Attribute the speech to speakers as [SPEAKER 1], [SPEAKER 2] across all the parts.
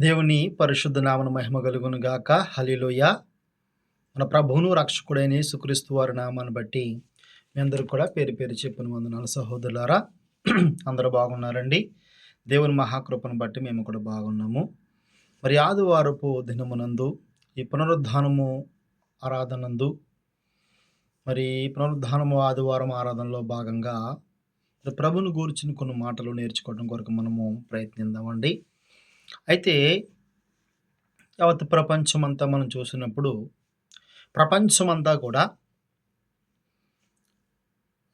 [SPEAKER 1] దేవుని పరిశుద్ధ నామను మహిమ కలుగును గాక. హలిలోయ మన ప్రభువును రక్షకుడైన సుక్రీస్తు వారి నామాన్ని బట్టి మీ అందరూ కూడా పేరు పేరు చెప్పిన వందనాలు సహోదరులారా. అందరూ బాగున్నారండి? దేవుని మహాకృపను బట్టి మేము కూడా బాగున్నాము. మరి ఆదివారపు దినమునందు ఈ పునరుద్ధానము ఆరాధనందు మరి పునరుద్ధానము ఆదివారం ఆరాధనలో భాగంగా ప్రభుని గూర్చిన కొన్ని మాటలు నేర్చుకోవడం కొరకు మనము ప్రయత్నిద్దామండి. అయితే యావత్ ప్రపంచమంతా మనం చూసినప్పుడు ప్రపంచమంతా కూడా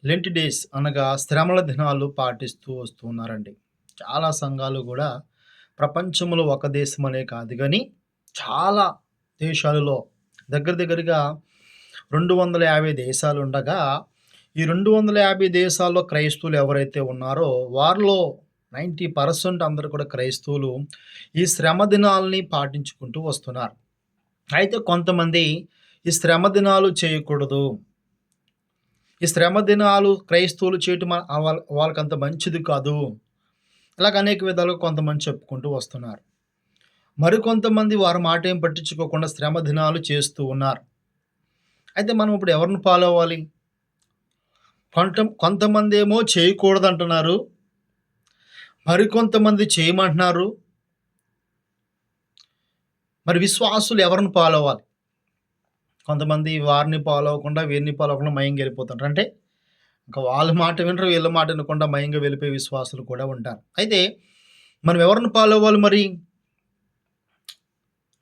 [SPEAKER 1] లెంటి డేస్ అనగా శ్రమల దినాలు పాటిస్తూ వస్తూ ఉన్నారండి. చాలా సంఘాలు కూడా ప్రపంచంలో ఒక దేశం అనే కాదు కానీ చాలా దేశాలలో దగ్గర దగ్గరగా రెండు వందల యాభై దేశాలు ఉండగా ఈ రెండు వందల యాభై దేశాల్లో క్రైస్తవులు ఎవరైతే ఉన్నారో వారిలో నైంటీ పర్సెంట్ అందరూ కూడా క్రైస్తవులు ఈ శ్రమ దినాలని పాటించుకుంటూ వస్తున్నారు. అయితే కొంతమంది ఈ శ్రమ దినాలు చేయకూడదు. ఈ శ్రమ దినాలు క్రైస్తవులు చేయటం వాళ్ళ- వాళ్ళకంత మంచిది కాదు. ఇలాగ అనేక విధాలుగా కొంతమంది చెప్పుకుంటూ వస్తున్నారు. మరికొంతమంది వారి మాట ఏం పట్టించుకోకుండా శ్రమ దినాలు చేస్తూ ఉన్నారు. అయితే మనం ఇప్పుడు ఎవరిని ఫాలో అవ్వాలి? కొంత కొంతమంది ఏమో చేయకూడదు అంటున్నారు మరికొంతమంది చేయమంటున్నారు. మరి విశ్వాసులు ఎవరిని ఫాలో అవ్వాలి కొంతమంది వారిని ఫాలో అవ్వకుండా వీరిని ఫాలో అవ్వకుండా మయంగా వెళ్ళిపోతుంటారు. అంటే ఇంకా వాళ్ళ మాట వినరు వీళ్ళ మాట వినకుండా మయంగా వెళ్ళిపోయే విశ్వాసులు కూడా ఉంటారు. అయితే మనం ఎవరిని ఫాలో అవ్వాలి మరి?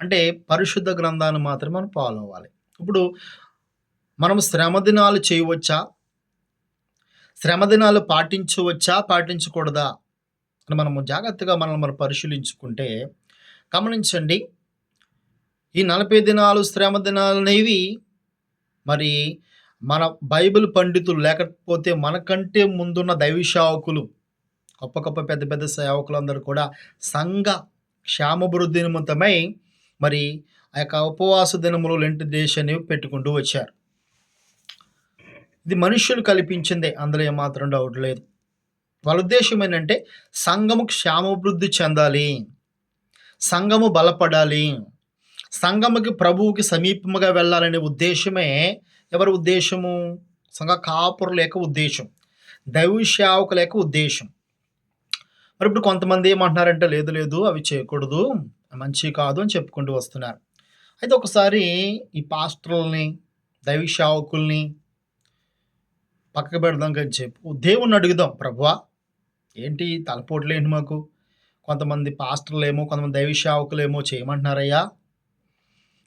[SPEAKER 1] అంటే పరిశుద్ధ గ్రంథాన్ని మాత్రమే మనం ఫాలో అవ్వాలి ఇప్పుడు మనం శ్రమ దినాలు చేయవచ్చా? శ్రమ దినాలు పాటించవచ్చా? పాటించకూడదా? మనము జాగ్రత్తగా మనల్ని మనం పరిశీలించుకుంటే గమనించండి. ఈ నలభై దినాలు శ్రమ దినాలు అనేవి మరి మన బైబిల్ పండితులు లేకపోతే మనకంటే ముందున్న దైవశావకులు గొప్ప గొప్ప పెద్ద పెద్ద సేవకులందరూ కూడా సంఘ క్షేమభివృద్ధి నిమిత్తమై మరి ఆ యొక్క ఉపవాస దినములు లెంటి దేశ అనేవి పెట్టుకుంటూ వచ్చారు. ఇది మనుష్యులు కల్పించిందే అందులో ఏమాత్రం డౌట్ లేదు. వాళ్ళ ఉద్దేశం ఏంటంటే సంఘము క్షేమభివృద్ధి చెందాలి. సంఘము బలపడాలి. సంఘముకి ప్రభువుకి సమీపముగా వెళ్ళాలనే ఉద్దేశమే ఎవరి ఉద్దేశము? సంఘ కాపురుల యొక్క ఉద్దేశం. దైవ సేవకుల యొక్క ఉద్దేశం. మరి ఇప్పుడు కొంతమంది ఏమంటున్నారంటే లేదు లేదు అవి చేయకూడదు. మంచి కాదు అని చెప్పుకుంటూ వస్తున్నారు. అయితే ఒకసారి ఈ పాస్టర్లని దైవ సేవకుల్ని పక్కకు పెడదాం కానీ చెప్పు దేవుణ్ణి అడుగుదాం ప్రభువా ఏంటి తలపోట్లు ఏంటి మాకు? కొంతమంది పాస్టర్లు ఏమో కొంతమంది దైవ సేవకులు ఏమో చేయమంటున్నారయ్యా.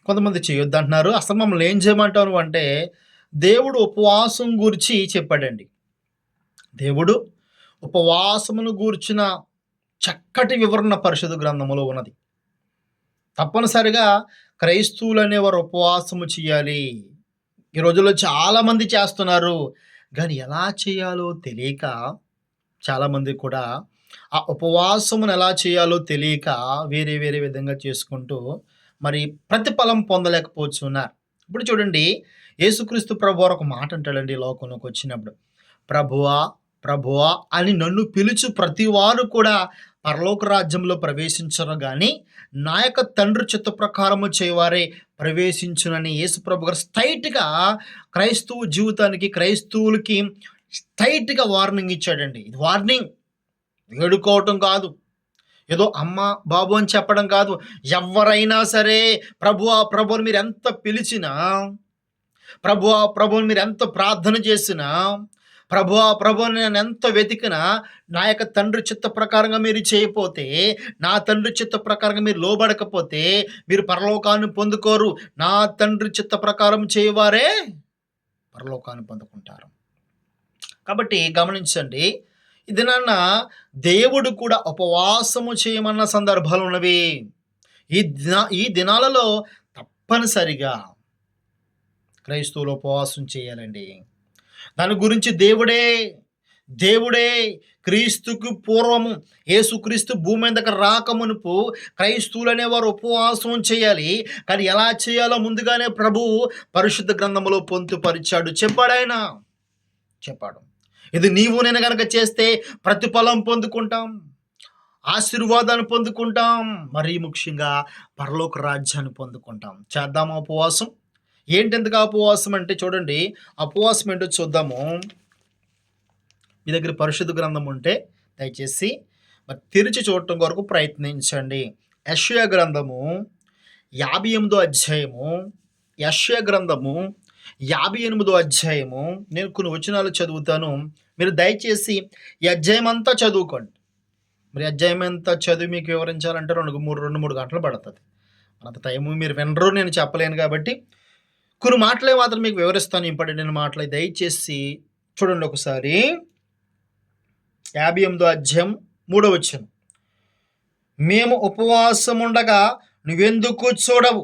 [SPEAKER 1] కొంతమంది చేయొద్దు అంటున్నారు అసలు మమ్మల్ని ఏం చేయమంటారు అంటే దేవుడు ఉపవాసం గురించి చెప్పాడండి. దేవుడు ఉపవాసమును గూర్చిన చక్కటి వివరణ పరిషత్ గ్రంథములో ఉన్నది. తప్పనిసరిగా క్రైస్తవులు అనేవారు ఉపవాసము చేయాలి. ఈ రోజుల్లో చాలామంది చేస్తున్నారు. కానీ ఎలా చేయాలో తెలియక చాలామంది కూడా ఆ ఉపవాసమును ఎలా చేయాలో తెలియక వేరే వేరే విధంగా చేసుకుంటూ మరి ప్రతిఫలం పొందలేకపోతున్నారు. ఇప్పుడు చూడండి యేసుక్రీస్తు ప్రభు ఒక మాట అంటాడండి లోకంలోకి వచ్చినప్పుడు. ప్రభువా ప్రభువా అని నన్ను పిలుచు ప్రతి వారు కూడా పరలోక రాజ్యంలో ప్రవేశించరు కానీ నా యొక్క తండ్రి చిత్త ప్రకారము చేయవారే ప్రవేశించునని యేసు ప్రభు గారు స్ట్రైట్గా క్రైస్తవ జీవితానికి క్రైస్తవులకి స్ట్రైట్గా వార్నింగ్ ఇచ్చాడండి. ఇది వార్నింగ్. వేడుకోవటం కాదు. ఏదో అమ్మ బాబు అని చెప్పడం కాదు. ఎవరైనా సరే ప్రభు ఆ ప్రభుని మీరు ఎంత పిలిచినా ప్రభువా ప్రభుని మీరు ఎంత ప్రార్థన చేసినా ప్రభువా ప్రభుని నేను ఎంత వెతికినా నా యొక్క తండ్రి చిత్త ప్రకారంగా మీరు చేయకపోతే నా తండ్రి చిత్త ప్రకారంగా మీరు లోబడకపోతే మీరు పరలోకాన్ని పొందుకోరు. నా తండ్రి చిత్త ప్రకారం చేయవారే పరలోకాన్ని పొందుకుంటారు. కాబట్టి గమనించండి ఇదినాన్న దేవుడు కూడా ఉపవాసము చేయమన్న సందర్భాలు ఉన్నవి. ఈ దిన ఈ దినాలలో తప్పనిసరిగా క్రైస్తవులు ఉపవాసం చేయాలండి. దాని గురించి దేవుడే దేవుడే క్రీస్తుకు పూర్వము యేసుక్రీస్తు భూమి మీదకి రాకమునుపు క్రైస్తువులు అనేవారు ఉపవాసం చేయాలి. కానీ ఎలా చేయాలో ముందుగానే ప్రభువు పరిశుద్ధ గ్రంథములో పొందుపరిచాడు. చెప్పాడు ఆయన? చెప్పాడు. ఇది నీవు నేను కనుక చేస్తే ప్రతిఫలం పొందుకుంటాం ఆశీర్వాదాన్ని పొందుకుంటాం మరీ ముఖ్యంగా పరలోక రాజ్యాన్ని పొందుకుంటాం. చేద్దామా ఉపవాసం? ఏంటి ఎందుకు ఉపవాసం అంటే చూడండి ఉపవాసం ఏంటో చూద్దాము. మీ దగ్గర పరిశుద్ధ గ్రంథం ఉంటే దయచేసి మరి తెరిచి చూడటం కొరకు ప్రయత్నించండి. యశ్వ గ్రంథము యాభై ఎనిమిదో అధ్యాయము. యశ్వ గ్రంథము యాభై ఎనిమిదో అధ్యాయము. నేను కొన్ని వచనాలు చదువుతాను. మీరు దయచేసి ఈ అధ్యాయం అంతా చదువుకోండి. మరి అధ్యాయం అంతా చదివి మీకు వివరించాలంటే రెండు మూడు రెండు మూడు గంటలు పడుతుంది. అంత టైము మీరు వినరు నేను చెప్పలేను కాబట్టి కొన్ని మాటలే మాత్రం మీకు వివరిస్తాను. ఇంపార్టెంట్ మాటలు దయచేసి చూడండి ఒకసారి. యాభై ఎనిమిదో అధ్యాయం మూడో వచ్చాను మేము ఉపవాసం ఉండగా నువ్వెందుకు చూడవు?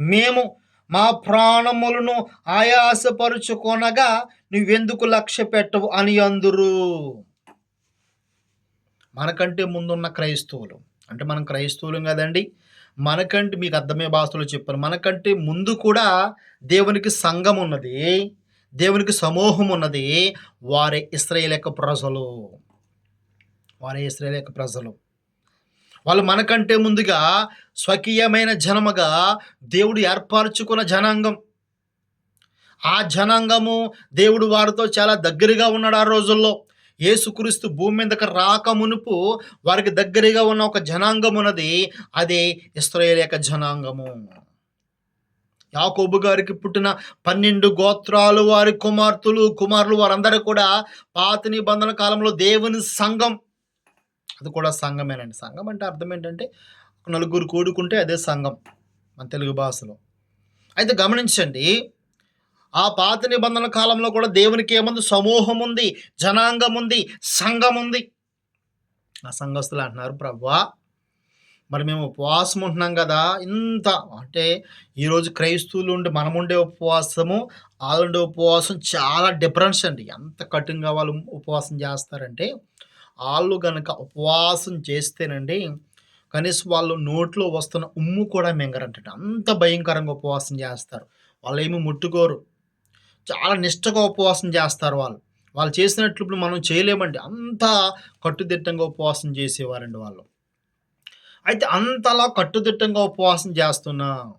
[SPEAKER 1] మేము మా ప్రాణములను ఆయాసపరుచుకొనగా నువ్వెందుకు లక్ష్య పెట్టవు అని అందురు. మనకంటే ముందున్న క్రైస్తవులు. అంటే మనం క్రైస్తవులం కదండి. మనకంటే మీకు అర్థమయ్యే భాషలో చెప్పాను మనకంటే ముందు కూడా దేవునికి సంఘం ఉన్నది. దేవునికి సమూహం ఉన్నది. వారే ఇస్రాయేల్ యొక్క ప్రజలు. వారే ఇస్రాయేల్ యొక్క ప్రజలు. వాళ్ళు మనకంటే ముందుగా స్వకీయమైన జనముగా దేవుడు ఏర్పరచుకున్న జనాంగం. ఆ జనాంగము దేవుడు వారితో చాలా దగ్గరగా ఉన్నాడు ఆ రోజుల్లో. యేసుక్రీస్తు భూమి మీదకి రాక మునుపు వారికి దగ్గరగా ఉన్న ఒక జనాంగం ఉన్నది. అదే ఇస్రాయేల్ యొక్క జనాంగము. యాకోబు గారికి పుట్టిన పన్నెండు గోత్రాలు వారి కుమార్తెలు కుమారులు వారందరూ కూడా పాత నిబంధన కాలంలో దేవుని సంఘం. అది కూడా సంఘమేనండి. సంఘం అంటే అర్థం ఏంటంటే నలుగురు కూడుకుంటే అదే సంఘం మన తెలుగు భాషలో. అయితే గమనించండి ఆ పాత నిబంధన కాలంలో కూడా దేవునికి ఏముంది? సమూహం ఉంది జనాంగం ఉంది సంఘం ఉంది. ఆ సంఘస్థులు అంటున్నారు ప్రభా మరి మేము ఉపవాసం ఉంటున్నాం కదా ఇంత అంటే ఈరోజు క్రైస్తవులు ఉండి మనం ఉండే ఉపవాసము వాళ్ళు ఉండే ఉపవాసం చాలా డిఫరెన్స్ అండి. ఎంత కఠినంగా వాళ్ళు ఉపవాసం చేస్తారంటే వాళ్ళు కనుక ఉపవాసం చేస్తేనండి కనీసం వాళ్ళు నోట్లో వస్తున్న ఉమ్ము కూడా మింగరంట అంత భయంకరంగా ఉపవాసం చేస్తారు. వాళ్ళు ఏమి ముట్టుకోరు. చాలా నిష్టగా ఉపవాసం చేస్తారు వాళ్ళు. వాళ్ళు చేసినట్లు ఇప్పుడు మనం చేయలేమండి. అంత కట్టుదిట్టంగా ఉపవాసం చేసేవారండి వాళ్ళు. అయితే అంతలా కట్టుదిట్టంగా ఉపవాసం చేస్తున్నా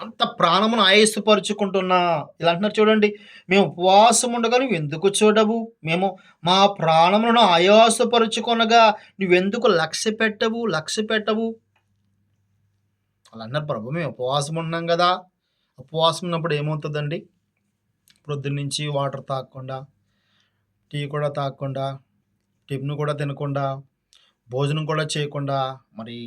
[SPEAKER 1] అంత ప్రాణమును ఆయాసపరుచుకుంటున్నా ఇలా అంటున్నారు చూడండి. మేము ఉపవాసం ఉండగా నువ్వు ఎందుకు చూడవు? మేము మా ప్రాణములను ఆయాసపరుచుకొనగా నువ్వెందుకు లక్ష్య పెట్టవు? లక్ష్య పెట్టవు? అలా అన్నారు ప్రభు. మేము ఉపవాసం ఉన్నాం కదా. ఉపవాసం ఉన్నప్పుడు ఏమవుతుందండి? నుంచి వాటర్ తాగకుండా టీ కూడా తాగకుండా టిఫిన్ కూడా తినకుండా భోజనం కూడా చేయకుండా మరి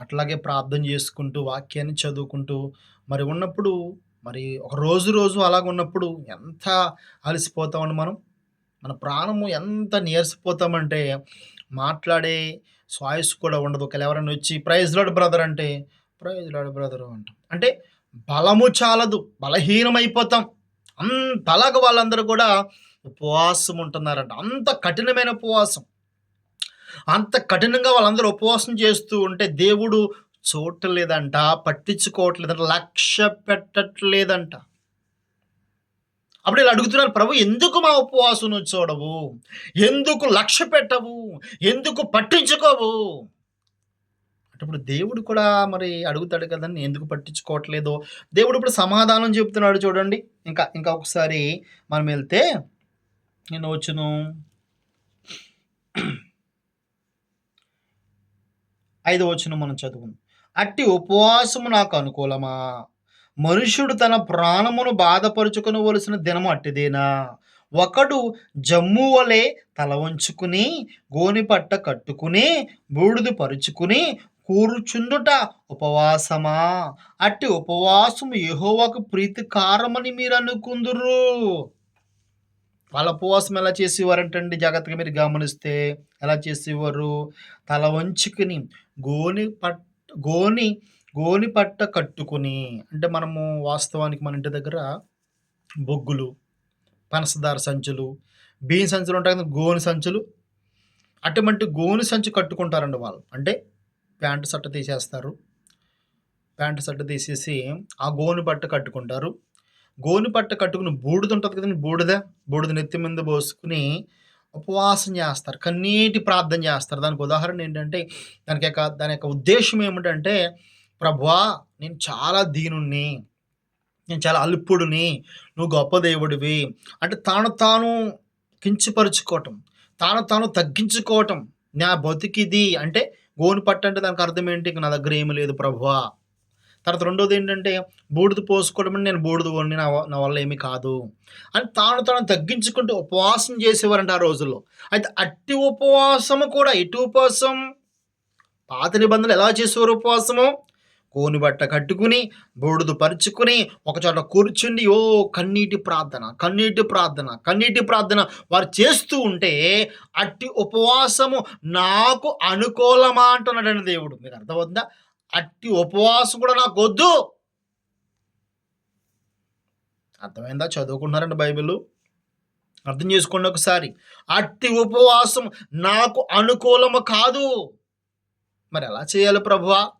[SPEAKER 1] అట్లాగే ప్రార్థన చేసుకుంటూ వాక్యాన్ని చదువుకుంటూ మరి ఉన్నప్పుడు మరి ఒక రోజు రోజు అలాగ ఉన్నప్పుడు ఎంత అలసిపోతామండి మనం? మన ప్రాణము ఎంత నీరసిపోతామంటే మాట్లాడే సాయిస్ కూడా ఉండదు. ఒకవేళ ఎవరైనా వచ్చి ప్రైజ్ లాడ్ బ్రదర్ అంటే ప్రైజ్ లాడ్ బ్రదర్ అంటాం. అంటే బలము చాలదు. బలహీనమైపోతాం. అంతలాగా వాళ్ళందరూ కూడా ఉపవాసం ఉంటున్నారంట. అంత కఠినమైన ఉపవాసం. అంత కఠినంగా వాళ్ళందరూ ఉపవాసం చేస్తూ ఉంటే దేవుడు చూడలేదంట పట్టించుకోవట్లేదంట లక్ష్య పెట్టట్లేదంట. అప్పుడు ఇలా అడుగుతున్నారు ప్రభు ఎందుకు మా ఉపవాసం చూడవు? ఎందుకు లక్ష్య పెట్టవు? ఎందుకు పట్టించుకోవు? ఇప్పుడు దేవుడు కూడా మరి అడుగుతాడు కదండి ఎందుకు పట్టించుకోవట్లేదో? దేవుడు ఇప్పుడు సమాధానం చెప్తున్నాడు చూడండి. ఇంకా ఇంకా ఒకసారి మనం వెళ్తే నేను వచ్చును. ఐదు వచ్చును మనం చదువు అట్టి ఉపవాసము నాకు అనుకూలమా? మనుషుడు తన ప్రాణమును బాధపరుచుకునవలసిన దినము అట్టిదేనా? ఒకడు జమ్ము వలె తల వంచుకుని గోనిపట్ట కట్టుకుని బూడిద పరుచుకుని కూర్చుండుట ఉపవాసమా? అట్టి ఉపవాసము యహోవకు ప్రీతికారమని మీరు అనుకుందురు. వాళ్ళ ఉపవాసం ఎలా చేసేవారంటండి? జాగ్రత్తగా మీరు గమనిస్తే ఎలా చేసేవారు? తల వంచుకుని గోని పట్ట గోని గోని పట్ట కట్టుకుని అంటే మనము వాస్తవానికి మన ఇంటి దగ్గర బొగ్గులు పనసదార సంచులు బియ్యం సంచులు ఉంటాయి కదా గోని సంచులు. అటువంటి గోని సంచి కట్టుకుంటారండి వాళ్ళు. అంటే ప్యాంటు సట్ట తీసేస్తారు. ప్యాంటు సట్ట తీసేసి ఆ గోని పట్ట కట్టుకుంటారు. గోని పట్ట కట్టుకుని బూడిద ఉంటుంది కదండి బూడిద. బూడిద నెత్తి మీద పోసుకుని ఉపవాసం చేస్తారు కన్నీటి ప్రార్థన చేస్తారు. దానికి ఉదాహరణ ఏంటంటే దానికి యొక్క దాని యొక్క ఉద్దేశం ఏమిటంటే ప్రభువా నేను చాలా దీనుణ్ణి నేను చాలా అల్పుడిని నువ్వు గొప్ప దేవుడివి. అంటే తాను తాను కించపరుచుకోవటం తాను తాను తగ్గించుకోవటం నా బతికిది అంటే గోను పట్టు అంటే దానికి అర్థం ఏంటి? నా దగ్గర ఏమీ లేదు ప్రభువా. తర్వాత రెండోది ఏంటంటే బూడిద పోసుకోవడం నేను బూడిద వండి నా నా వల్ల ఏమీ కాదు. అని తాను తాను తగ్గించుకుంటూ ఉపవాసం చేసేవారంట ఆ రోజుల్లో. అయితే అట్టి ఉపవాసము కూడా ఎటు ఉపవాసం? పాత నిబంధనలు ఎలా చేసేవారు ఉపవాసము? కోని బట్ట కట్టుకుని బూడిద పరుచుకుని ఒకచోట కూర్చుండి ఓ కన్నీటి ప్రార్థన కన్నీటి ప్రార్థన కన్నీటి ప్రార్థన వారు చేస్తూ ఉంటే అట్టి ఉపవాసము నాకు అనుకూలమా అంటున్నాడని దేవుడు. మీకు అర్థమవుతుందా? అట్టి ఉపవాసం కూడా నాకు వద్దు అర్థమైందా? చదువుకున్నారండి బైబిల్? అర్థం చేసుకోండి ఒకసారి. అట్టి ఉపవాసం నాకు అనుకూలము కాదు. మరి ఎలా చేయాలి ప్రభువా?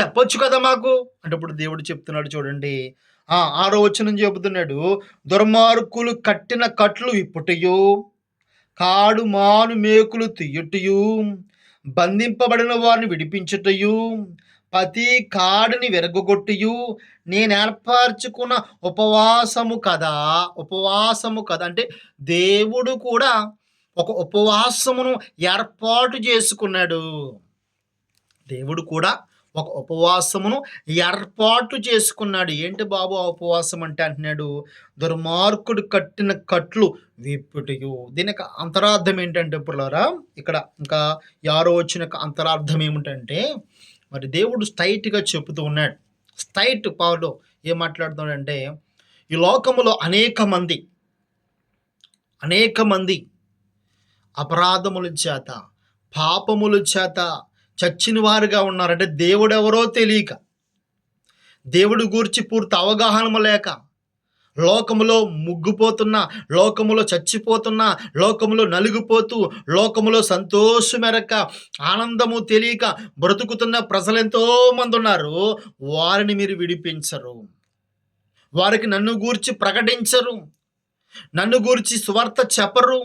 [SPEAKER 1] చెప్పొచ్చు కదా మాకు? అంటే ఇప్పుడు దేవుడు చెప్తున్నాడు చూడండి. ఆరో వచనం చెబుతున్నాడు దుర్మార్గులు కట్టిన కట్లు ఇప్పుటయు కాడు మాను మేకులు తీయుటయు బంధింపబడిన వారిని విడిపించుటయు ప్రతి కాడిని విరగొట్టుయు నేను ఏర్పరచుకున్న ఉపవాసము కదా ఉపవాసము కదా. అంటే దేవుడు కూడా ఒక ఉపవాసమును ఏర్పాటు చేసుకున్నాడు. దేవుడు కూడా ఒక ఉపవాసమును ఏర్పాటు చేసుకున్నాడు. ఏంటి బాబు ఆ ఉపవాసం అంటే అంటున్నాడు? దుర్మార్గుడు కట్టిన కట్లు విప్పుటియు. దీనికి అంతరార్థం ఏంటంటే ఇప్పుడు ఇక్కడ ఇంకా యారో వచ్చిన అంతరార్థం ఏమిటంటే మరి దేవుడు స్ట్రైట్గా చెబుతూ ఉన్నాడు. స్ట్రైట్ పావులో ఏం మాట్లాడుతున్నాడంటే ఈ లోకములో అనేక మంది అనేక మంది అపరాధముల చేత పాపముల చేత చచ్చిన వారుగా ఉన్నారంటే దేవుడెవరో తెలియక దేవుడి గూర్చి పూర్తి అవగాహన లేక లోకములో ముగ్గుపోతున్న లోకములో చచ్చిపోతున్న లోకములో నలిగిపోతూ లోకములో సంతోషమెరక ఆనందము తెలియక బ్రతుకుతున్న ప్రజలు ఎంతోమంది ఉన్నారు వారిని మీరు విడిపించరు. వారికి నన్ను గూర్చి ప్రకటించరు. నన్ను గూర్చి సువార్త చెప్పరు.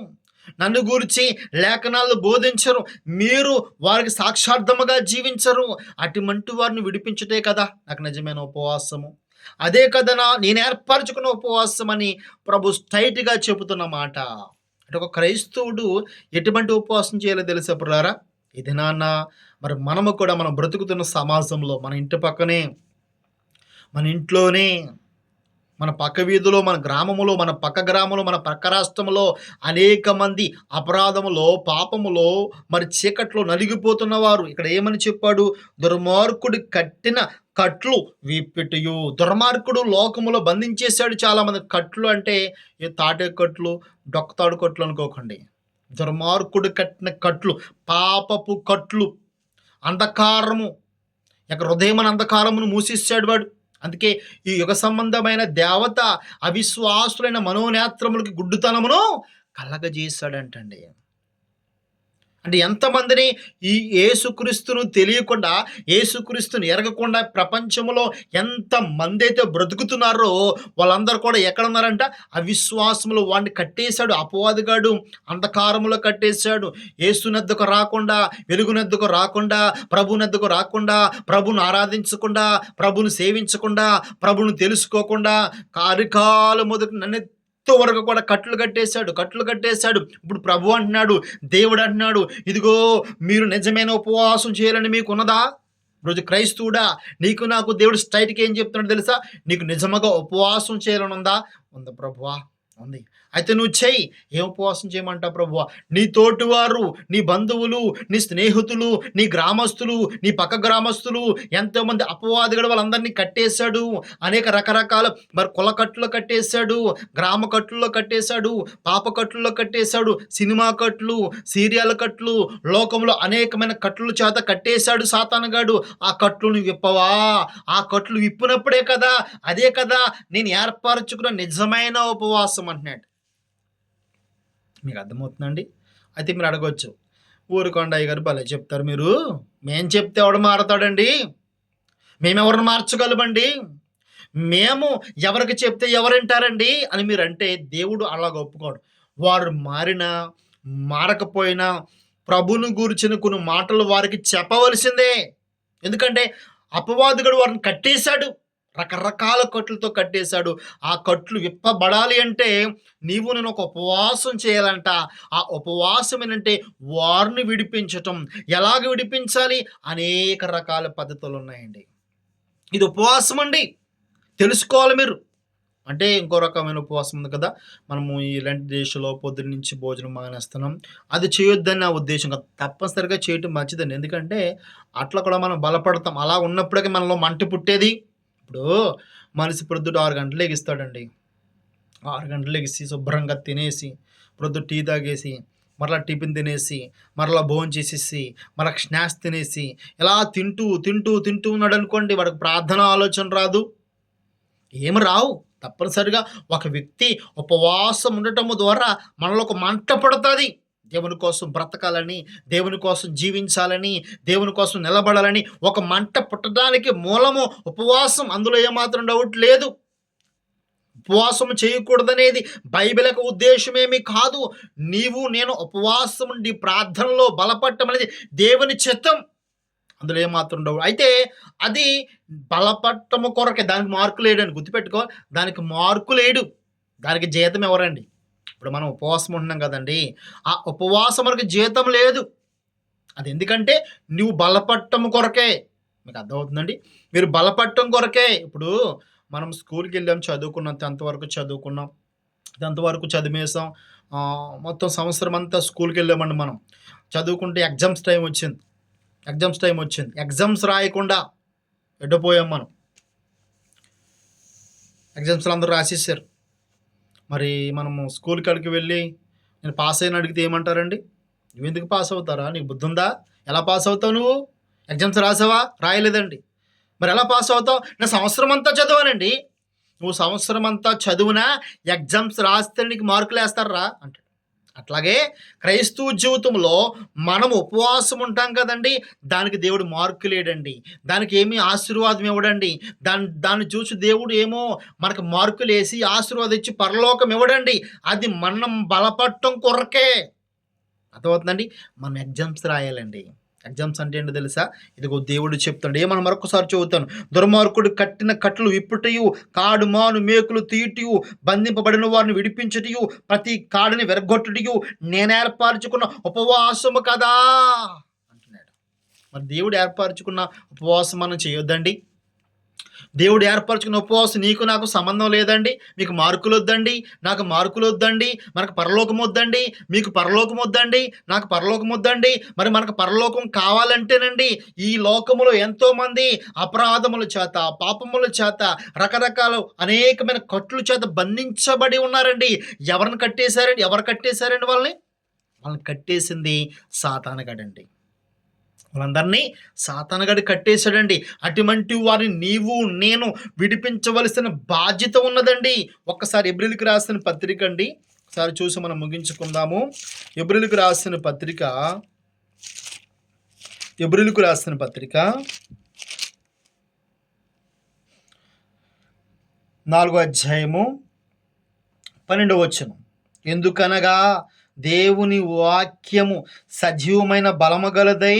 [SPEAKER 1] నన్ను గూర్చి లేఖనాలు బోధించరు. మీరు వారికి సాక్షార్థముగా జీవించరు. అటువంటి వారిని విడిపించుటే కదా నాకు నిజమైన ఉపవాసము. అదే కదా నేను ఏర్పరచుకున్న ఉపవాసం అని ప్రభు స్ట్రైట్గా చెబుతున్న మాట. అంటే ఒక క్రైస్తవుడు ఎటువంటి ఉపవాసం చేయాలో తెలుసా పుల్లారా ఇది నాన్న మరి మనము కూడా మనం బ్రతుకుతున్న సమాజంలో మన ఇంటి పక్కనే మన ఇంట్లోనే మన పక్క వీధిలో మన గ్రామములో మన పక్క గ్రామంలో మన పక్క రాష్ట్రంలో అనేక మంది అపరాధములో పాపములో మరి చీకట్లో నలిగిపోతున్న వారు ఇక్కడ ఏమని చెప్పాడు? దుర్మార్గుడు కట్టిన కట్లు విప్పిటియు. దుర్మార్గుడు లోకములో బంధించేశాడు చాలామంది. కట్లు అంటే ఈ తాటే కట్లు డొక్కతాడు కట్లు అనుకోకండి. దుర్మార్గుడు కట్టిన కట్లు పాపపు కట్లు అంధకారము. ఇక హృదయం అంధకారమును మూసిస్తాడు వాడు. అందుకే ఈ యుగ సంబంధమైన దేవత అవిశ్వాసులైన మనోనేత్రములకి గుడ్డుతనమును కలగజేశాడంటండి. అంటే ఎంతమందిని ఈ ఏసుక్రీస్తును తెలియకుండా ఏసుక్రీస్తుని ఎరగకుండా ప్రపంచంలో ఎంతమంది అయితే బ్రతుకుతున్నారో వాళ్ళందరూ కూడా ఎక్కడ ఉన్నారంట అవిశ్వాసములు వాడిని కట్టేశాడు అపవాదిగాడు అంధకారములో కట్టేశాడు. ఏసునద్దుకు రాకుండా వెలుగునద్దుకు రాకుండా ప్రభునద్దకు రాకుండా ప్రభును ఆరాధించకుండా ప్రభును సేవించకుండా ప్రభును తెలుసుకోకుండా కారికాలు మొదటి నన్ను వరకు కూడా కట్లు కట్టేశాడు కట్లు కట్టేశాడు. ఇప్పుడు ప్రభు అంటున్నాడు దేవుడు అంటున్నాడు ఇదిగో మీరు నిజమైన ఉపవాసం చేయాలని మీకు ఉన్నదా రోజు క్రైస్తవుడా నీకు నాకు దేవుడు స్ట్రైట్కి ఏం చెప్తున్నాడు తెలుసా? నీకు నిజముగా ఉపవాసం చేయాలని ఉందా? ఉంది ప్రభువా? ఉంది. అయితే నువ్వు చెయ్యి. ఏం ఉపవాసం చేయమంటావు ప్రభువా? నీ తోటివారు నీ బంధువులు నీ స్నేహితులు నీ గ్రామస్తులు నీ పక్క గ్రామస్తులు ఎంతోమంది అపవాదిగడు వాళ్ళందరినీ కట్టేశాడు. అనేక రకరకాల మరి కుల కట్టులో కట్టేశాడు గ్రామ కట్టుల్లో కట్టేశాడు పాప కట్టుల్లో కట్టేశాడు సినిమా కట్లు సీరియల్ కట్లు లోకంలో అనేకమైన కట్లు చేత కట్టేశాడు సాతానగాడు ఆ కట్లును విప్పవా? ఆ కట్లు విప్పినప్పుడే కదా అదే కదా నేను ఏర్పరచుకున్న నిజమైన ఉపవాసం అంటున్నాడు. మీకు అర్థమవుతుందండి? అయితే మీరు అడగవచ్చు ఊరుకొండయ్య గారు భలే చెప్తారు మీరు. మేం చెప్తే ఎవడు మారతాడండి? మేమెవరిని మార్చగలమండి? మేము ఎవరికి చెప్తే ఎవరు వింటారండి అని మీరు అంటే దేవుడు అలాగ ఒప్పుకోడు. వారు మారినా మారకపోయినా ప్రభుని గూర్చిన కొన్ని మాటలు వారికి చెప్పవలసిందే. ఎందుకంటే అపవాదుడు వారిని కట్టేశాడు. రకరకాల కట్లతో కట్టేశాడు. ఆ కట్లు విప్పబడాలి అంటే నీవు నేను ఒక ఉపవాసం చేయాలంట. ఆ ఉపవాసం ఏంటంటే వారిని విడిపించటం. ఎలాగ విడిపించాలి? అనేక రకాల పద్ధతులు ఉన్నాయండి. ఇది ఉపవాసం అండి. తెలుసుకోవాలి మీరు. అంటే ఇంకో రకమైన ఉపవాసం ఉంది కదా. మనము ఇలాంటి దేశంలో పొద్దున్న నుంచి భోజనం మానేస్తున్నాం. అది చేయొద్దని నా ఉద్దేశం తప్పనిసరిగా చేయటం మంచిదండి. ఎందుకంటే అట్లా కూడా మనం బలపడతాం. అలా ఉన్నప్పటికీ మనలో మంట పుట్టేది. ఇప్పుడు మనిషి ప్రొద్దుట ఆరు గంటలు ఎగిస్తాడండి ఆరు గంటలు ఎగిసి శుభ్రంగా తినేసి ప్రొద్దు టీ తాగేసి మరలా టిఫిన్ తినేసి మరలా భోజనం చేసేసి మరలా స్నాక్స్ తినేసి ఇలా తింటూ తింటూ తింటూ ఉన్నాడు అనుకోండి వాడికి ప్రార్థన ఆలోచన రాదు. ఏమి రావు. తప్పనిసరిగా ఒక వ్యక్తి ఉపవాసం ఉండటము ద్వారా మనలో ఒక మంట పడుతుంది. దేవుని కోసం బ్రతకాలని దేవుని కోసం జీవించాలని దేవుని కోసం నిలబడాలని ఒక మంట పుట్టడానికి మూలము ఉపవాసం. అందులో ఏమాత్రం డౌట్ లేదు. ఉపవాసం చేయకూడదనేది బైబిల్ యొక్క ఉద్దేశమేమి కాదు. నీవు నేను ఉపవాసం ఉండి ప్రార్థనలో బలపడటం అనేది దేవుని చిత్తం. అందులో ఏమాత్రం ఉండవు అయితే అది బలపట్టము కొరకే. దానికి మార్కు లేడని గుర్తుపెట్టుకో. దానికి మార్కు లేడు. దానికి జీతం ఎవరండి? ఇప్పుడు మనం ఉపవాసం ఉంటున్నాం కదండి. ఆ ఉపవాసం వరకు జీతం లేదు. అది ఎందుకంటే నువ్వు బలపట్టం కొరకే. మీకు అర్థమవుతుందండి? మీరు బలపట్టం కొరకే. ఇప్పుడు మనం స్కూల్కి వెళ్ళాం చదువుకున్నాం టెన్త్ వరకు చదువుకున్నాం. టెన్త్ వరకు చదివేసాం మొత్తం సంవత్సరం అంతా స్కూల్కి వెళ్ళామండి మనం. చదువుకుంటే ఎగ్జామ్స్ టైం వచ్చింది. ఎగ్జామ్స్ టైం వచ్చింది. ఎగ్జామ్స్ రాయకుండా ఎడ్డపోయాం మనం? ఎగ్జామ్స్లో అందరూ రాసేసారు మరి మనము స్కూల్ కాడికి వెళ్ళి నేను పాస్ అయిన అడిగితే ఏమంటారండి? నువ్వు ఎందుకు పాస్ అవుతారా? నీకు బుద్ధి ఉందా ఎలా పాస్ అవుతావు నువ్వు? ఎగ్జామ్స్ రాసావా? రాయలేదండి. మరి ఎలా పాస్ అవుతావు? నేను సంవత్సరం అంతా చదవానండి. నువ్వు సంవత్సరం అంతా చదువునా ఎగ్జామ్స్ రాస్తే నీకు మార్కులు వేస్తారా అంటాడు. అట్లాగే క్రైస్తవ జీవితంలో మనం ఉపవాసం ఉంటాం కదండి దానికి దేవుడు మార్కు లేడండి. దానికి ఏమీ ఆశీర్వాదం ఇవ్వడండి. దాన్ని దాన్ని చూసి దేవుడు ఏమో మనకు మార్కులు వేసి ఆశీర్వాదం ఇచ్చి పరలోకం ఇవ్వడండి. అది మనం బలపడటం కొరకే. అర్థమవుతుందండి? మనం ఎగ్జామ్స్ రాయాలండి. ఎగ్జామ్స్ అంటే ఏంటో తెలుసా? ఇదిగో దేవుడు చెప్తాడు. ఏమని మరొకసారి చదువుతాను దుర్మార్గుడు కట్టిన కట్లు విప్పుటయు కాడు మాను మేకులు తీటియు బంధింపబడిన వారిని విడిపించుటయు ప్రతి కాడిని వెరగొట్టుటయు నేను ఏర్పరచుకున్న ఉపవాసము కదా! అంటున్నాడు. మరి దేవుడు ఏర్పరచుకున్న ఉపవాసం మనం చేయొద్దండి? దేవుడు ఏర్పరచుకున్న ఉపవాసం నీకు నాకు సంబంధం లేదండి. మీకు మార్కులు వద్దండి నాకు మార్కులు వద్దండి మనకు పరలోకం వద్దండి మీకు పరలోకం వద్దండి నాకు పరలోకం వద్దండి మరి మనకు పరలోకం కావాలంటేనండి ఈ లోకములో ఎంతోమంది అపరాధముల చేత పాపముల చేత రకరకాల అనేకమైన కట్లు చేత బంధించబడి ఉన్నారండి. ఎవరిని కట్టేశారండి? ఎవరు కట్టేశారండి వాళ్ళని? వాళ్ళని కట్టేసింది సాతానగడండి వాళ్ళందరినీ సాతానగడి కట్టేశాడండి. అటువంటి వారిని నీవు నేను విడిపించవలసిన బాధ్యత ఉన్నదండి. ఒక్కసారి ఎబ్రిల్కి రాసిన పత్రిక అండి. ఒకసారి చూసి మనం ముగించుకుందాము. ఎబ్రిల్కి రాసిన పత్రిక. ఎబ్రిల్కు రాసిన పత్రిక. నాలుగో అధ్యాయము పన్నెండవ వచ్చను ఎందుకనగా దేవుని వాక్యము సజీవమైన బలము గలదై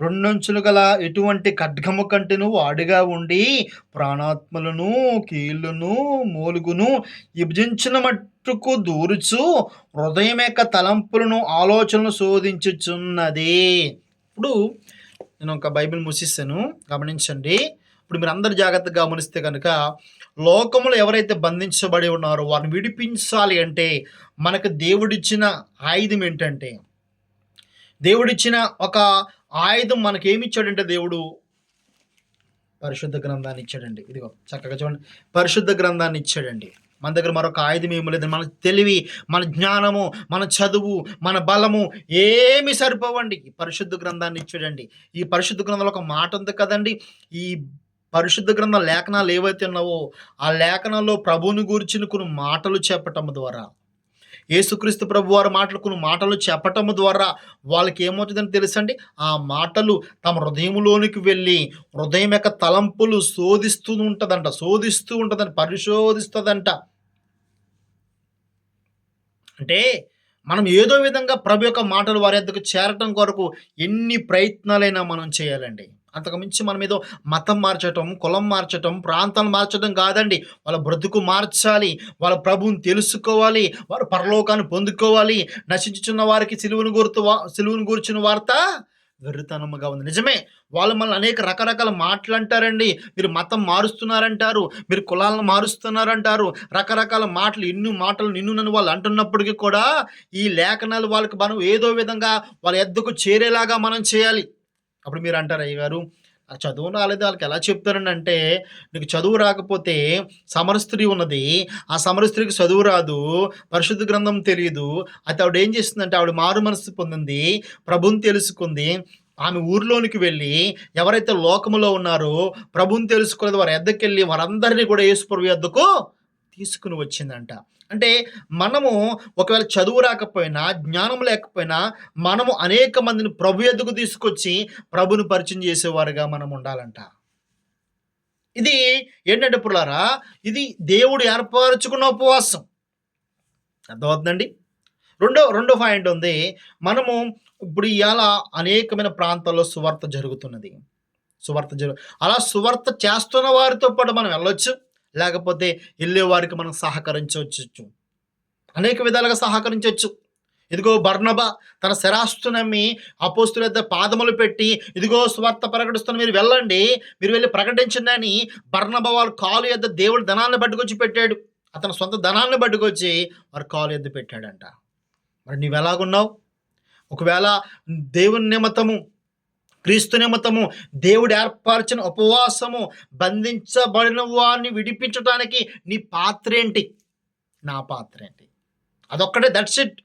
[SPEAKER 1] రెండంచులు గల ఎటువంటి ఖడ్గము కంటెను వాడుగా ఉండి ప్రాణాత్మలను కీళ్ళను మూలుగును విభజించిన మట్టుకు దూరుచు హృదయం యొక్క తలంపులను ఆలోచనలు శోధించుచున్నది. ఇప్పుడు నేను ఒక బైబిల్ మూసిస్తాను గమనించండి. ఇప్పుడు మీరు అందరు జాగ్రత్తగా గమనిస్తే కనుక లోకములో ఎవరైతే బంధించబడి ఉన్నారో వారిని విడిపించాలి అంటే మనకు దేవుడిచ్చిన ఆయుధం ఏంటంటే దేవుడిచ్చిన ఒక ఆయుధం మనకి ఏమి ఇచ్చాడంటే దేవుడు? పరిశుద్ధ గ్రంథాన్ని ఇచ్చాడండి. ఇదిగో చక్కగా చూడండి. పరిశుద్ధ గ్రంథాన్ని ఇచ్చాడండి. మన దగ్గర మరొక ఆయుధం ఏమి లేదు. మన తెలివి మన జ్ఞానము మన చదువు మన బలము ఏమి సరిపోవండి. ఈ పరిశుద్ధ గ్రంథాన్ని ఇచ్చాడండి. ఈ పరిశుద్ధ గ్రంథంలో ఒక మాట ఉంది కదండి. ఈ పరిశుద్ధ గ్రంథ లేఖనాలు ఏవైతే ఉన్నావో ఆ లేఖనాల్లో ప్రభువుని గురించిన కొన్ని మాటలు చెప్పటం ద్వారా యేసుక్రీస్తు ప్రభు వారి మాటలు కొన్ని మాటలు చెప్పటం ద్వారా వాళ్ళకి ఏమవుతుందని తెలుసండి ఆ మాటలు తమ హృదయంలోనికి వెళ్ళి హృదయం యొక్క తలంపులు శోధిస్తూ ఉంటుందంట శోధిస్తూ ఉంటుందంట పరిశోధిస్తుందంట. అంటే మనం ఏదో విధంగా ప్రభు యొక్క మాటలు వారి ఎద్దకు చేరటం కొరకు ఎన్ని ప్రయత్నాలైనా మనం చేయాలండి. అంతకుమించి మనం ఏదో మతం మార్చటం కులం మార్చటం ప్రాంతం మార్చడం కాదండి. వాళ్ళ బ్రతుకు మార్చాలి. వాళ్ళ ప్రభువుని తెలుసుకోవాలి. వారు పరలోకాన్ని పొందుకోవాలి. నశించుచున్న వారికి సిలువును గుర్తు సిలువును కూర్చున్న వార్త వెర్రితనముగా ఉంది. నిజమే వాళ్ళు మళ్ళీ అనేక రకరకాల మాటలు అంటారండి మీరు మతం మారుస్తున్నారంటారు. మీరు కులాలను మారుస్తున్నారంటారు. రకరకాల మాటలు ఎన్ని మాటలు నిన్ను నన్ను వాళ్ళు అంటున్నప్పటికీ కూడా ఈ లేఖనాలు వాళ్ళకి మనం ఏదో విధంగా వాళ్ళ ఎద్దకు చేరేలాగా మనం చేయాలి. అప్పుడు మీరు అంటారు అయ్య గారు ఆ చదువు రాలేదు వాళ్ళకి ఎలా చెప్తారని అంటే నీకు చదువు రాకపోతే సమరస్త్రీ ఉన్నది. ఆ సమరస్త్రీకి చదువు రాదు. పరిశుద్ధ గ్రంథం తెలియదు అయితే ఆవిడ ఏం చేస్తుందంటే ఆవిడ మారు మనసు పొందింది ప్రభుని తెలుసుకుంది. ఆమె ఊర్లోనికి వెళ్ళి ఎవరైతే లోకములో ఉన్నారో ప్రభుని తెలుసుకోలేదు వారి ఎద్దకెళ్ళి వారందరినీ కూడా యేసుప్రభు ఎద్దకు తీసుకుని వచ్చిందంట. అంటే మనము ఒకవేళ చదువు రాకపోయినా జ్ఞానం లేకపోయినా మనము అనేక మందిని ప్రభు ఎదుగు తీసుకొచ్చి ప్రభుని పరిచయం చేసేవారుగా మనం ఉండాలంట. ఇది ఏంటంటే పుల్లారా ఇది దేవుడు ఏర్పరచుకున్న ఉపవాసం. అర్థమవుతుందండి? రెండో రెండో పాయింట్ ఉంది మనము ఇప్పుడు ఇవాళ అనేకమైన ప్రాంతాల్లో సువార్త జరుగుతున్నది. సువార్త జరుగు అలా సువార్త చేస్తున్న వారితో పాటు మనం వెళ్ళొచ్చు. లేకపోతే వెళ్ళే వారికి మనం సహకరించవచ్చు. అనేక విధాలుగా సహకరించవచ్చు. ఇదిగో బర్ణబ తన శరాస్తు నమ్మి అపోస్తుల యొద్ద పాదములు పెట్టి ఇదిగో స్వార్థ ప్రకటిస్తున్న మీరు వెళ్ళండి మీరు వెళ్ళి ప్రకటించండి అని బర్ణబ వాళ్ళ కాలు ఎద్ద దేవుడు ధనాన్ని పట్టుకొచ్చి పెట్టాడు. అతని సొంత ధనాన్ని పట్టుకొచ్చి వారు కాలు ఎద్దు పెట్టాడంట. మరి నీవు ఎలాగున్నావు ఒకవేళ దేవుని నిమిత్తము క్రీస్తు నిమిత్తము దేవుడు ఏర్పరిచిన ఉపవాసము బంధించబడిన వారిని విడిపించడానికి నీ పాత్ర ఏంటి? నా పాత్ర ఏంటి? అదొక్కటే దట్స్ ఇట్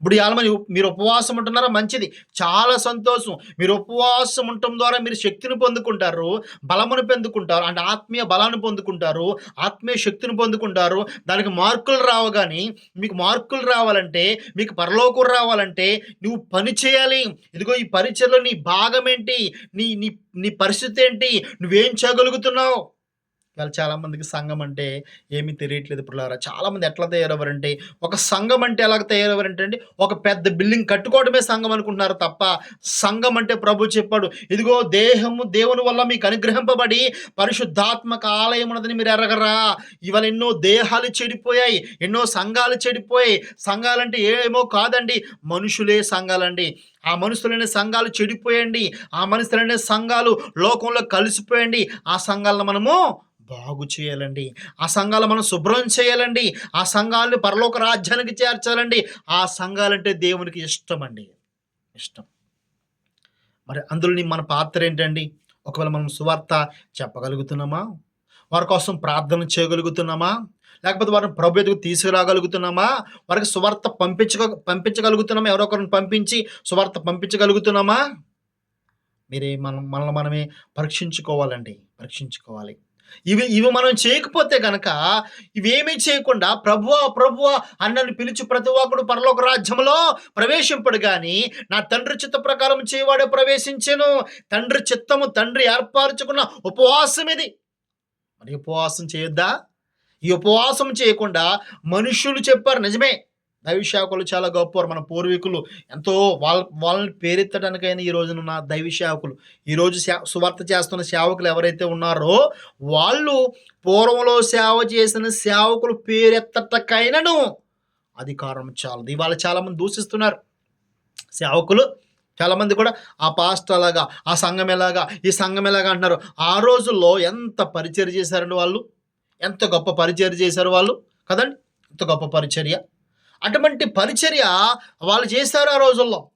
[SPEAKER 1] ఇప్పుడు ఇవాళ మరి మీరు ఉపవాసం ఉంటున్నారా? మంచిది. చాలా సంతోషం. మీరు ఉపవాసం ఉండటం ద్వారా మీరు శక్తిని పొందుకుంటారు బలమును పొందుకుంటారు అంటే ఆత్మీయ బలాన్ని పొందుకుంటారు ఆత్మీయ శక్తిని పొందుకుంటారు. దానికి మార్కులు రావు కానీ మీకు మార్కులు రావాలంటే మీకు పరలోకులు రావాలంటే నువ్వు పని చేయాలి. ఇదిగో ఈ పరిచయలో నీ భాగం ఏంటి? నీ నీ నీ పరిస్థితి ఏంటి? నువ్వేం చేయగలుగుతున్నావు? ఇవాళ చాలామందికి సంఘం అంటే ఏమీ తెలియట్లేదు చాలా చాలామంది ఎట్లా తయారవ్వరంటే ఒక సంఘం అంటే ఎలాగ తయారవ్వరంటే అండి ఒక పెద్ద బిల్డింగ్ కట్టుకోవడమే సంఘం అనుకుంటున్నారు తప్ప సంఘం అంటే ప్రభు చెప్పాడు ఇదిగో దేహము దేవుని వల్ల మీకు అనుగ్రహింపబడి పరిశుద్ధాత్మక ఆలయం ఉన్నదని మీరు ఎరగరా. ఇవాళ ఎన్నో దేహాలు చెడిపోయాయి ఎన్నో సంఘాలు చెడిపోయాయి. సంఘాలంటే ఏమో కాదండి మనుషులే సంఘాలండి. ఆ మనుషులనే సంఘాలు చెడిపోయండి ఆ మనుషులనే సంఘాలు లోకంలో కలిసిపోయండి. ఆ సంఘాలను మనము బాగు చేయాలండి. ఆ సంఘాలు మనం శుభ్రం చేయాలండి. ఆ సంఘాలను పరలోక రాజ్యానికి చేర్చాలండి. ఆ సంఘాలంటే దేవునికి ఇష్టం అండి ఇష్టం. మరి అందులోని మన పాత్ర ఏంటండి? ఒకవేళ మనం సువార్త చెప్పగలుగుతున్నామా? వారి కోసం ప్రార్థన చేయగలుగుతున్నామా? లేకపోతే వారిని ప్రభు ఎదుగు తీసుకురాగలుగుతున్నామా? వారికి సువార్త పంపించగ పంపించగలుగుతున్నామా? ఎవరొకరిని పంపించి సువార్త పంపించగలుగుతున్నామా? మీరే మనం మనల్ని మనమే పరీక్షించుకోవాలండి. పరీక్షించుకోవాలి. ఇవి ఇవి మనం చేయకపోతే కనుక ఇవేమీ చేయకుండా ప్రభువా ప్రభువా అన్నని పిలిచి ప్రతి ఒక్కడు పరలోక రాజ్యంలో ప్రవేశింపడు కానీ నా తండ్రి చిత్త ప్రకారం చేయవాడే ప్రవేశించాను. తండ్రి చిత్తము తండ్రి ఏర్పరచుకున్న ఉపవాసం ఇది. మరి ఉపవాసం చేయొద్దా? ఈ ఉపవాసం చేయకుండా మనుషులు చెప్పారు నిజమే. దైవశాఖలు చాలా గొప్పవారు. మన పూర్వీకులు ఎంతో వాళ్ళ వాళ్ళని పేరెత్తడానికైనా ఈ రోజున ఉన్న దైవశాఖలు ఈరోజు సువార్త చేస్తున్న సేవకులు ఎవరైతే ఉన్నారో వాళ్ళు పూర్వంలో సేవ చేసిన సేవకులు పేరెత్తటకైనను అధికారం చాలదు. ఇవాళ చాలామంది దూషిస్తున్నారు. సేవకులు చాలామంది కూడా ఆ పాస్ట్ అలాగా ఆ సంఘం ఎలాగా ఈ సంఘం ఎలాగా అంటున్నారు. ఆ రోజుల్లో ఎంత పరిచర్య చేశారండి వాళ్ళు? ఎంత గొప్ప పరిచర్య చేశారు వాళ్ళు? కదండి? ఎంత గొప్ప పరిచర్య? అటువంటి పరిచర్య వాళ్ళు చేశారు ఆ రోజుల్లో.